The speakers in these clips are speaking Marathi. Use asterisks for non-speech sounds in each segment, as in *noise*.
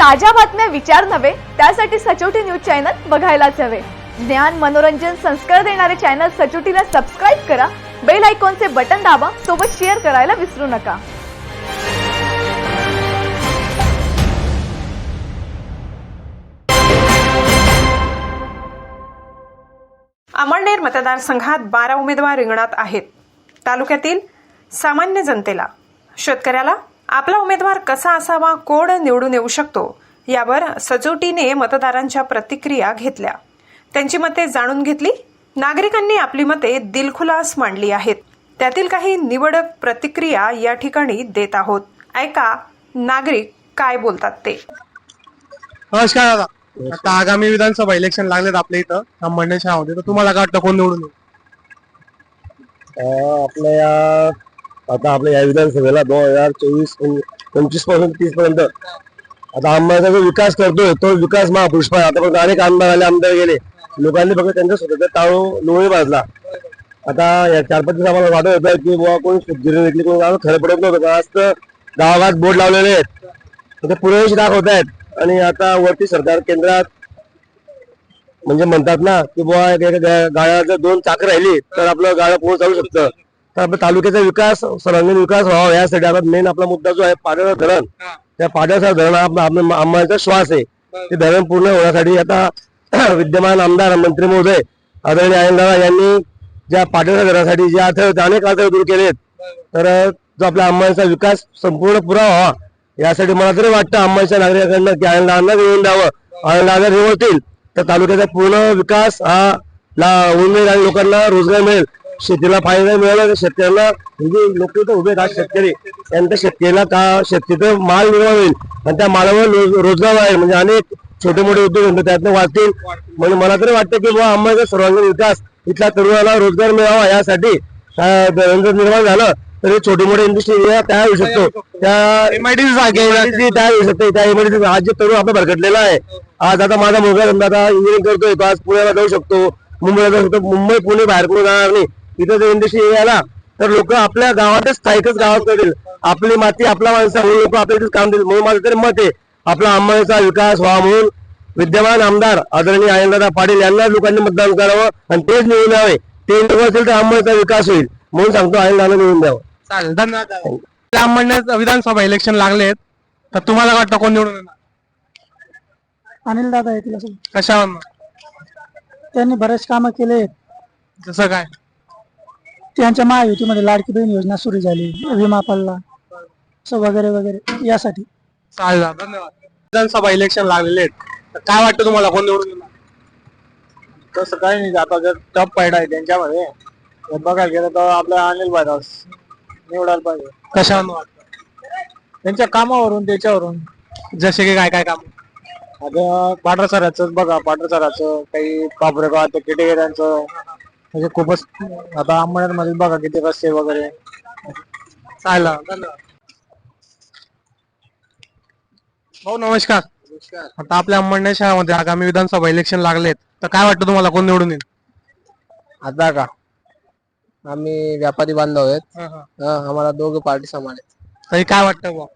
ताज्या बातम्या विचार नव्हे त्यासाठी सचोटी न्यूज चॅनल बघायलाच हवे. ज्ञान मनोरंजन संस्कार देणारे चॅनल सचोटीला सबस्क्राईब करा बेल आयकॉनचे बटन दाबा सोबत शेअर करायला विसरू नका. अमळनेर मतदारसंघात बारा उमेदवार रिंगणात आहेत. तालुक्यातील सामान्य जनतेला शेतकऱ्याला आपला उमेदवार कसा असावा कोण निवडून येऊ शकतो यावर सचोटीने मतदारांच्या प्रतिक्रिया घेतल्या. त्यांची मते जाणून घेतली. नागरिकांनी आपली मते दिलखुलास मांडली आहेत. त्यातील काही निवडक प्रतिक्रिया या ठिकाणी देत आहोत. ऐका नागरिक काय बोलतात ते? नमस्कार दादा. आता आगामी विधानसभा इलेक्शन लागलेत आपल्या इथं. शहरामध्ये तर तुम्हाला काय वाटतं कोण निवडून येईल? आपल्या या आता आपल्या या विधानसभेला दोन हजार चोवीस पंचवीसपासून तीस पर्यंत. आता आंब्याचा जो विकास करतोय तो विकास महापुरुष आता पण अनेक आमदार आले आमदार गेले. लोकांनी फक्त त्यांच्या स्वतःचा टाळू लोळी बाजला आता या चार पाच दिवस आम्हाला वाटत होतं की बुवा कोणी गिरण विकली कोणी खरं पडत नव्हतं. आज तर गावात बोर्ड लावलेले आहेत. तर ते पुरेशी दाखवत आहेत. आणि आता वरती सरकार केंद्रात म्हणजे म्हणतात ना की बुवा एक- गाड्या जर दोन चाक राहिली तर आपलं गाडं पूर्ण चालू शकतं. तर आपल्या तालुक्याचा विकास सर्वांगीण विकास व्हावा यासाठी आता मेन आपला मुद्दा जो आहे पाण्याचा धरण. त्या पाण्याचा धरण आपला आपला आंबाचा श्वास आहे. ते धरण पूर्ण होण्यासाठी आता *clears throat* विद्यमान आमदार मंत्री महोदय आदरणीय आयनदादा यांनी ज्या पाण्याच्या धरणासाठी जे अडथळे अनेक अडथळे दूर केलेत तर जो आपल्या अंबानीचा विकास संपूर्ण पुरा व्हावा यासाठी मला तरी वाटतं अंबानीच्या नागरिकांना की आयनदादांना निवडून द्यावं. आयनदादा निवडतील तर तालुक्याचा पूर्ण विकास हा ला होऊन जाईल आणि लोकांना रोजगार मिळेल. शेतीला फायदा मिळाला तर शेतकऱ्यांना म्हणजे लोक इथं उभे राहत शेतकरी. त्यांच्या शेतकऱ्याला का शेतीचं माल निर्माण होईल? आणि त्या मालावर रोज- रोजगार वाढेल. म्हणजे अनेक छोटे मोठे उद्योग त्यातनं वाढतील. म्हणजे मला तरी वाटतं की बुवा अंबाचा सर्वांगीण विकास इथल्या तरुणाला रोजगार मिळावा यासाठी निर्माण झालं तर हे छोटे मोठे इंडस्ट्री तयार होऊ शकतो. त्या MIDC तयार होऊ शकते. त्या MIDC आज जे तरुण आपला भरकटलेला आहे आज आता माझा मुलगा समजा आता इंजिनिअरिंग करतोय तो आज पुण्याला जाऊ शकतो. मुंबईला जाऊ शकतो. मुंबई पुणे बाहेर कुठे जाणार नाही. इथं जर इंडस्ट्री आला तर लोक आपल्या गावातच स्थायिकच गावात करतील आपली माती आपला माणसा म्हणून लोक आपल्या इथेच काम देतील. म्हणून माझं तरी मत आहे आपला अंबानीचा विकास व्हावा म्हणून विद्यमान आमदार आदरणीय आयनदादा पाटील यांना लोकांनी मतदान करावं आणि तेच निवडून यावे. ते निवडून असेल तर अंबानीचा विकास होईल. म्हणून सांगतो आयनदादा निवडून द्यावं. चालेल धन्यवाद अंबडण्यात विधानसभा इलेक्शन लागलेत तर तुम्हाला वाटतं कोण निवडून येणार? अनिल दादा येतील कशावर त्यांनी बरेच कामं केले जसं काय? त्यांच्या महायुतीमध्ये लाडकी बहीण योजना सुरू झाली विमा पडला असं वगैरे वगैरे यासाठी. चालेल धन्यवाद. विधानसभा इलेक्शन लागलेले आहेत. तर काय वाटतं तुम्हाला कोण निवडून येणार? तसं काही नाही आता जर टप पायडा आहे त्यांच्यामध्ये तर बघायला गेलं तर आपल्या अनिल भाईदास निवडायला पाहिजे. कशावर वाटतं? त्यांच्या कामावरून त्याच्यावरून. जसे की काय काय काम? आता पाटरा सराचं बघा पाटरा सराचं काही बापरेगाव ते केटेगऱ्यांचं म्हणजे खूपच आता अंबळनेरमध्ये बघा किती रस्ते वगैरे. चालेल धन्यवाद भाऊ नमस्कार. आता आपल्या अंबडणे शहरामध्ये आगामी विधानसभा इलेक्शन लागलेत. तर काय वाटतं तुम्हाला? कोण निवडून येईल? आता का? आम्ही व्यापारी बांधव आहेत. हं, आम्हाला दोघं पार्टी समान आहेत. तरी काय वाटतं बुवा?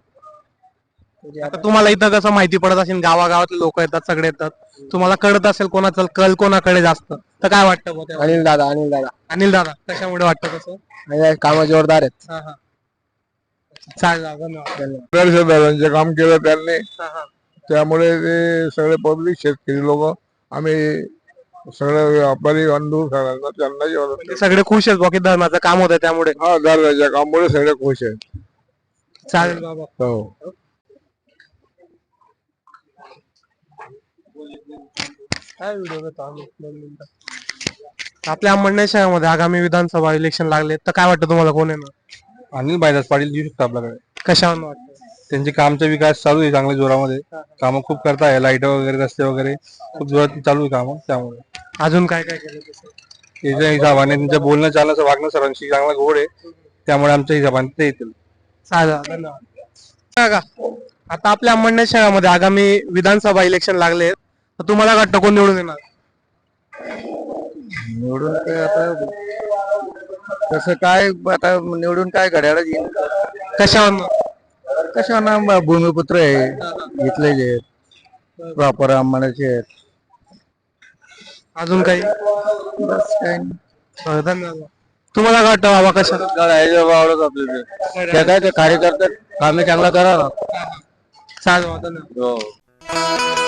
आता तुम्हाला इथं कसं माहिती पडत असेल गावागावातले लोक येतात सगळे येतात. तुम्हाला कळत असेल कोणाचं कल कोणाकडे जास्त. तर काय वाटतं बुवा तेव्हा? अनिल दादा अनिल दादा. अनिल दादा कशामुळे वाटतं कसं आणि काम जोरदार आहेत. हा, हा. चालेल धन्यवाद. काम केलं त्यांनी. हा, हा. त्यामुळे ते सगळे पब्लिक शेतकरी लोक आम्ही सगळे व्यापारी बंधू सगळ्यांना त्यांना जेवण म्हणजे सगळे खुश आहेत बुवा की धर्माचं काम होतं त्यामुळे. हा दादाच्या कामामुळे सगळे खुश आहेत. चालेल बाबा. हो. काय व्हिडिओ घेतो आम्ही? दोन मिनिटं. आपल्या अंबडणे शहरामध्ये आगामी विधानसभा इलेक्शन लागले तर काय वाटतं तुम्हाला? कोण येणार? अनिल भाईदास पाटील येऊ शकतो आपल्याकडे. कशावर वाटतं? त्यांचे कामचा विकास चालू आहे चांगल्या जोरामध्ये. कामं खूप करताय लाइट वगैरे रस्ते वगैरे. खूप जोरात चालू आहे कामं त्यामुळे. अजून काय काय केलं तसं? त्याच्या हिशोबाने त्यांच्या बोलणं चालण्याचं वागणं सर्वांशी चांगला गोड आहे. त्यामुळे आमच्या हिशोबाने ते येतील. धन्यवाद. सांगा. आता आपल्या अंबडणे शहरामध्ये आगामी विधानसभा इलेक्शन लागले तर तुम्हाला काय वाटतं कोण निवडून येणार? निवडून काय आता तसं काय आता निवडून काय घड्याळ येईल कशावर कशा ना भूमिपुत्र आहे. घेतलेले आहेत. प्रॉपर अंबाड्याचे आहेत. अजून काही? बस काही हो, धन्यवाद. तुम्हाला काय वाटतं बाबा कशा आवडत आपले ते काय ते कार्यकर्ते कामे चांगला करा चालेल बाबा, धन्यवाद. हो.